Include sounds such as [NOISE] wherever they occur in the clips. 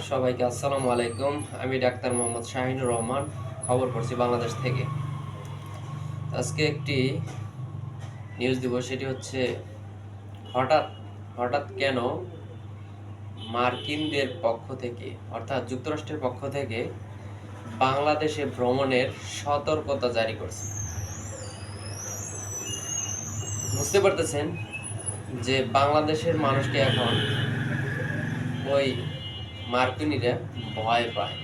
সবাইকে আসসালামু আলাইকুম। আমি ডাক্তার মোহাম্মদ শাহিনুর রহমান, খবর পড়ছি বাংলাদেশ থেকে। আজকে একটি নিউজ দিব, সেটি হচ্ছে হঠাৎ হঠাৎ কেন মার্কিনদের পক্ষ থেকে, অর্থাৎ যুক্তরাষ্ট্রের পক্ষ থেকে বাংলাদেশে ভ্রমণের সতর্কতা জারি করছে। বুঝতে পারতেছেন যে বাংলাদেশের মানুষকে এখন ওই মার্কিনীরা ভয় পায়।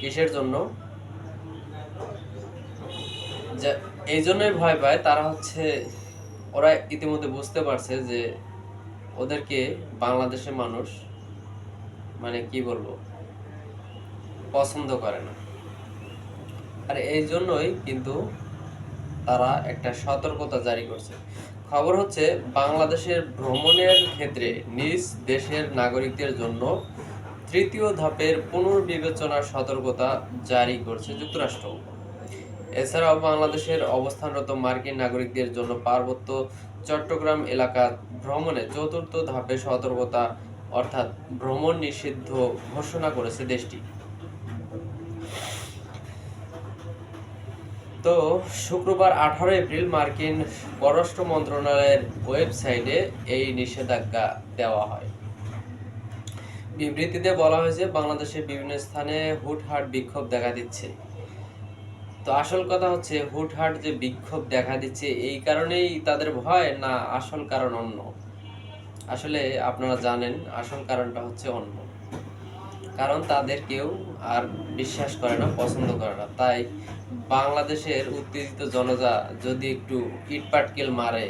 কিসের জন্য? এই জন্যই ভয় পায়, তারা হচ্ছে, ওরা ইতিমধ্যে বুঝতে পারছে যে ওদেরকে বাংলাদেশের মানুষ মানে কি বলব, পছন্দ করে না। আর এই জন্যই কিন্তু তারা একটা সতর্কতা জারি করছে। খবর হচ্ছে, বাংলাদেশের ভ্রমণের ক্ষেত্রে নিজ দেশের নাগরিকদের জন্য তৃতীয় ধাপের পুনর্বিবেচনার সতর্কতা জারি করছে যুক্তরাষ্ট্র। এছাড়াও বাংলাদেশের অবস্থানরত মার্কিন নাগরিকদের জন্য পার্বত্য চট্টগ্রাম এলাকা ভ্রমণে চতুর্থ ধাপে সতর্কতা, অর্থাৎ ভ্রমণ নিষিদ্ধ ঘোষণা করেছে দেশটি। তো, শুক্রবার আঠারো এপ্রিল মার্কিন পররাষ্ট্র মন্ত্রণালয়ের ওয়েবসাইটে এই নিষেধাজ্ঞা দেওয়া হয়। বিবৃতিতে বলা হয়েছে, বাংলাদেশের বিভিন্ন স্থানে হুটহাট বিক্ষোভ দেখা দিচ্ছে। তো আসল কথা হচ্ছে, হুটহাট যে বিক্ষোভ দেখা দিচ্ছে, এই কারণেই তাদের ভয় না আসল কারণ অন্য? আসলে আপনারা জানেন, আসল কারণটা হচ্ছে অন্য। কারণ তাদের কেউ আর বিশ্বাস করে না, পছন্দ করে না। তাই বাংলাদেশের উত্তেজিত জনতা যদি একটু ইটপাটকেল মারে,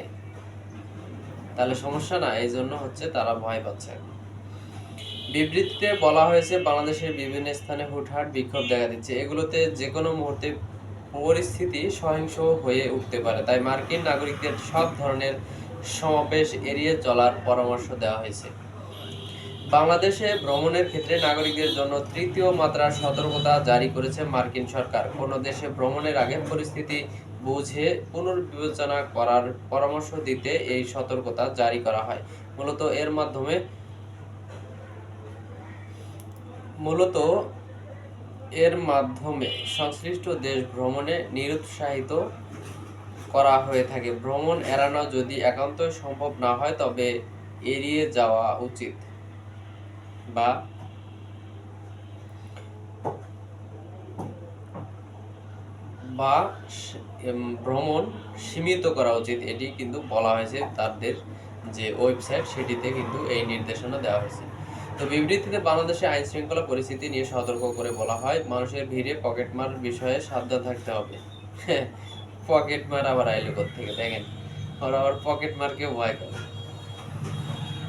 তাহলে সমস্যা না এই জন্য হচ্ছে তারা ভয় পাচ্ছে। বিবৃতিতে বলা হয়েছে, বাংলাদেশের বিভিন্ন স্থানে হুটহাট বিক্ষোভ দেখা দিচ্ছে। এগুলোতে যে কোনো মুহূর্তে পরিস্থিতি সহিংস হয়ে উঠতে পারে। তাই মার্কিন নাগরিকদের সব ধরনের সমাবেশ এড়িয়ে চলার পরামর্শ দেওয়া হয়েছে। বাংলাদেশে ভ্রমণের ক্ষেত্রে নাগরিকদের জন্য তৃতীয় মাত্রার সতর্কতা জারি করেছে মার্কিন সরকার। কোনো দেশে ভ্রমণের আগে পরিস্থিতি বুঝে পুনর্বিবেচনা করার পরামর্শ দিতে এই সতর্কতা জারি করা হয়। মূলত এর মাধ্যমে মূলত এর মাধ্যমে সংশ্লিষ্ট দেশ ভ্রমণে নিরুৎসাহিত করা হয়ে থাকে। ভ্রমণ এড়ানো যদি একান্তই সম্ভব না হয়, তবে এড়িয়ে যাওয়া উচিত বা বা ভ্রমণ সীমিত করা উচিত। এটি কিন্তু বলা হয়েছে তাদের যে ওয়েবসাইট, সেটিতে কিন্তু এই নির্দেশনা দেওয়া হয়েছে। তো বিবৃতিতে বাংলাদেশে আইন শৃঙ্খলা পরিস্থিতি নিয়ে সতর্ক করে বলা হয়, মানুষের ভিড়ে পকেটমার বিষয়ে সাবধান থাকতে হবে। [LAUGHS] পকেটমার আবার আইলো থেকে দেখেন। ওরা আবার পকেটমারকে ভয় করে।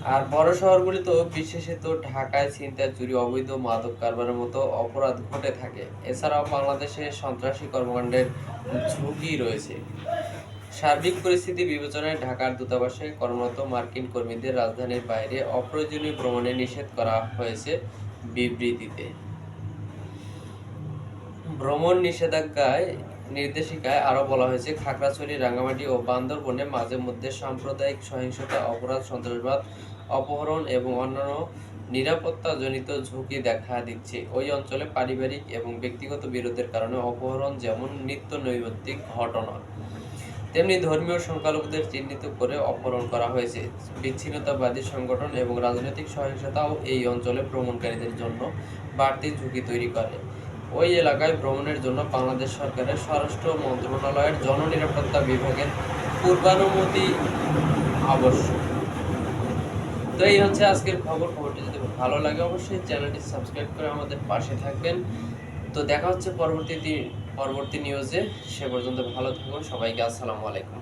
আর বড় শহরগুলিতেও বিশেষত ঢাকায় ছিনতাই, চুরি, অবৈধ মাদক কারবারের মতো অপরাধ ঘটে থাকে। এছাড়াও বাংলাদেশে সন্ত্রাসী কর্মকাণ্ডের ঝুঁকি রয়েছে। সার্বিক পরিস্থিতি বিবেচনায় ঢাকার দূতাবাসে কর্মরত মার্কিন কর্মীদের রাজধানীর বাইরে অপ্রয়োজনীয় ভ্রমণে নিষেধ করা হয়েছে বিবৃতিতে। ভ্রমণ নিষেধাজ্ঞায় নির্দেশিকায় আরও বলা হয়েছে, খাগড়াছড়ি, রাঙ্গামাটি ও বান্দরবনে মাঝে মধ্যে সাম্প্রদায়িক সহিংসতা, অপরাধ, সন্ত্রাসবাদ, অপহরণ এবং অন্যান্য নিরাপত্তাজনিত ঝুঁকি দেখা দিচ্ছে। ওই অঞ্চলে পারিবারিক এবং ব্যক্তিগত বিরোধের কারণে অপহরণ যেমন নিত্য নৈমিত্তিক ঘটনা। তেমনি ধর্মীয় সংখ্যালঘুদের চিহ্নিত করে অপহরণ করা হয়েছে। বিচ্ছিন্নতাবাদী সংগঠন এবং রাজনৈতিক সহিংসতাও এই অঞ্চলে ভ্রমণকারীদের জন্য বাড়তি ঝুঁকি তৈরি করে। ওই এলাকায় ভ্রমণের জন্য বাংলাদেশ সরকারের স্বরাষ্ট্র মন্ত্রণালয়ের জননিরাপত্তা বিভাগের পূর্বানুমতি আবশ্যক। তো এই হচ্ছে আজকের খবর। খবরটি যদি ভালো লাগে অবশ্যই চ্যানেলটি সাবস্ক্রাইব করে আমাদের পাশে থাকবেন। তো দেখা হচ্ছে পরবর্তী দি- পরবর্তী নিউজে সে পর্যন্ত ভালো থাকুন। সবাইকে আসসালামু আলাইকুম।